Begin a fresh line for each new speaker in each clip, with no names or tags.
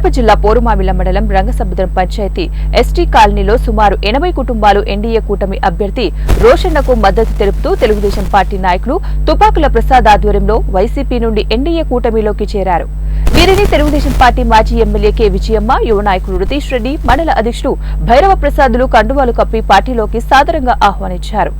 కడప జిల్లా పోరుమామిళ్ళ మండలం రంగసముద్రం పంచాయతీ ఎస్టీ కాలనీలో సుమారు ఎనభై కుటుంబాలు ఎన్డీఏ కూటమి అభ్యర్థి రోషన్నకు మద్దతు తెలుపుతూ తెలుగుదేశం పార్టీ నాయకులు తుపాకుల ప్రసాద్ ఆధ్వర్యంలో వైసీపీ నుండి ఎన్డీఏ కూటమిలోకి చేరారు. వీరిని తెలుగుదేశం పార్టీ మాజీ ఎమ్మెల్యే కె విజయమ్మ యువ నాయకుడు రితీష్ రెడ్డి మండల అధ్యక్షుడు భైరవ ప్రసాదులు కండువాలు కప్పి పార్టీలోకి సాదరంగా ఆహ్వానించారు.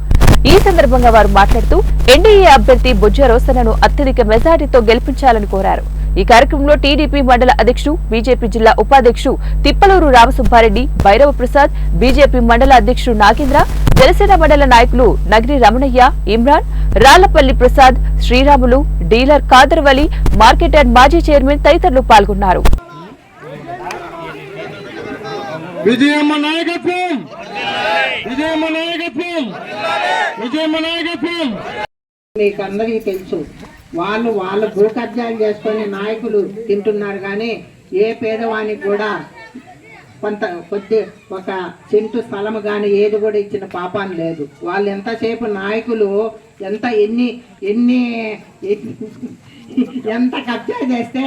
ఈ సందర్భంగా వారు మాట్లాడుతూ ఎన్డీఏ అభ్యర్థి బుజ్జ రోసన్నను అత్యధిక మెజార్టీతో గెలిపించాలని కోరారు. ఈ కార్యక్రమంలో టీడీపీ మండల అధ్యక్షుడు బీజేపీ జిల్లా ఉపాధ్యక్షుడు తిప్పలూరు రామసుబ్బారెడ్డి భైరవ ప్రసాద్ బీజేపీ మండల అధ్యక్షుడు నాగేంద్ర జనసేన మండల నాయకులు Nagiri Ramanaiah Imran Rallapalli Prasad Sriramulu dealer Kadarvali market and మాజీ చైర్మన్ తదితరులు పాల్గొన్నారు.
విజయమ్మ నాయకత్వం! విజయమ్మ నాయకత్వం! విజయమ్మ నాయకత్వం!
మీకు అందరికీ తెలుసు వాళ్ళు వాళ్ళ భూకబ్జాలు చేసుకొని నాయకులు తింటున్నారు కానీ ఏ పేదవానికి కూడా కొంత కొద్ది ఒక సెంటు స్థలం కానీ ఏది కూడా ఇచ్చిన పాపాన్ని లేదు. వాళ్ళు ఎంతసేపు నాయకులు ఎంత ఎన్ని ఎన్ని ఎంత కబ్జా చేస్తే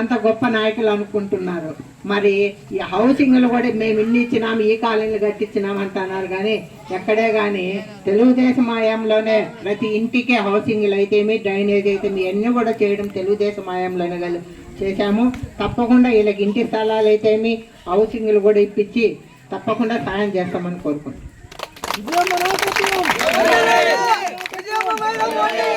అంత గొప్ప నాయకులు అనుకుంటున్నారు. మరి ఈ హౌసింగ్లు కూడా మేము ఇన్ని ఇచ్చినాం ఈ కాలనీలు కట్టించినాం అంటున్నారు కానీ ఎక్కడే కానీ తెలుగుదేశం ఆయంలోనే ప్రతి ఇంటికే హౌసింగ్లు అయితేమి డ్రైనేజ్ అయితే ఇవన్నీ కూడా చేయడం తెలుగుదేశం ఆయంలోనే చేశాము. తప్పకుండా వీళ్ళకి ఇంటి స్థలాలు అయితేమి హౌసింగ్లు కూడా ఇప్పించి తప్పకుండా సాయం చేస్తామని కోరుకుంటున్నాం.